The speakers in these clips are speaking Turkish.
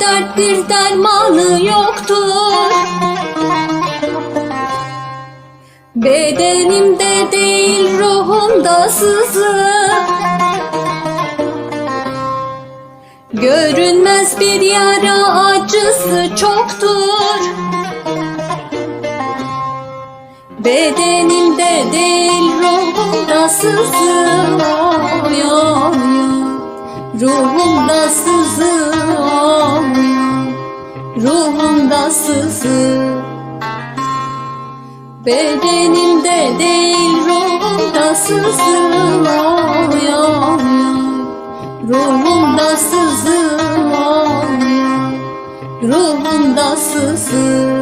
dert bir dermanı yoktur. Bedenimde değil ruhumda sızı Görünmez bir yara acısı çoktur. Bedenimde değil ruhumda sızıyor Ruhumda sızı Bedenimde değil ruhumda sızıyor Ruhumda sızıyor Ruhumda sızı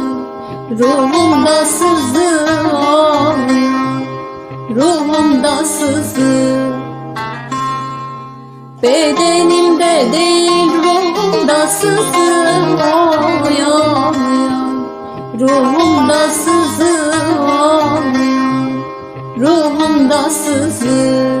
Ruhumda sızıyor Ruhumda sızı Bedenimde değil ruhumda sızıyor Ruhumda sızıyor Ruhumda sızı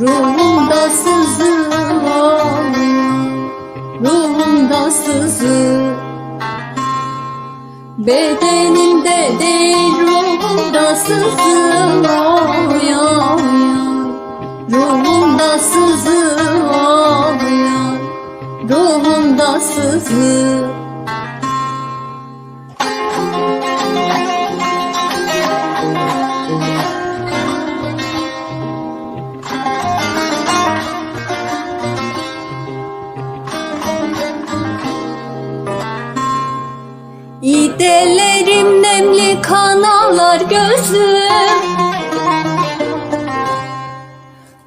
Ruhumda sızıyor Ruhumda sızı Bedenimde değil ruhumda sızıyor Ruhumda sızıyor Ruhumda sızı İdelerim nemli kanallar gözüm.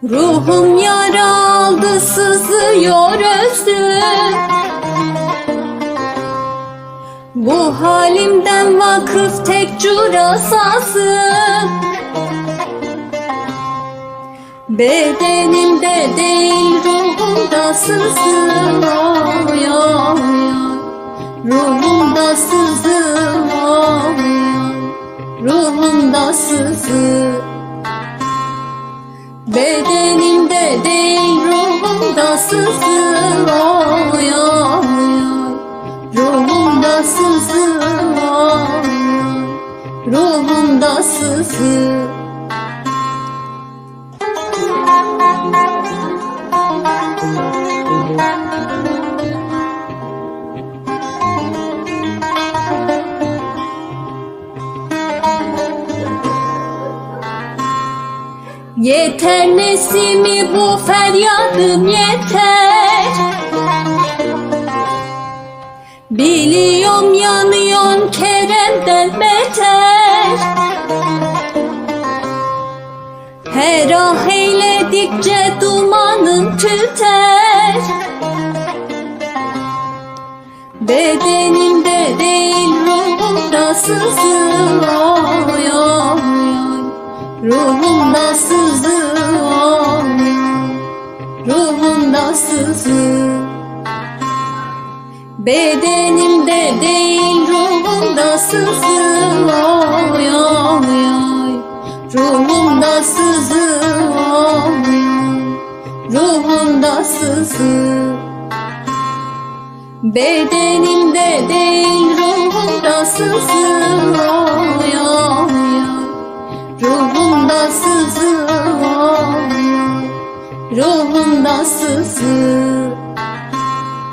Ruhum yara aldı sızıyor özüm. Bu halimden vakıf tek curasasım Bedenimde değil ruhumda sızıyor Ruhumda sızıyor Ruhumda sızı Bedenimde değil ruhumda sızıyor Ruhumda sızıyor Ruhumda sızı Yeter nesimi bu feryadım yeter? Biliyorum yanıyorsun Kerem'den beter. Her ah eyledikçe dumanın tüter. Bedenimde değil ruhumda sızıyor Ruhumda sızıyor Ruhumda sızı. Bedenimde değil ruhumda sızı. Oy oy oy. Ruhumda sızı. Oy Ruhumda sızı. Bedenimde değil ruhumda sızı Ruhumda sızı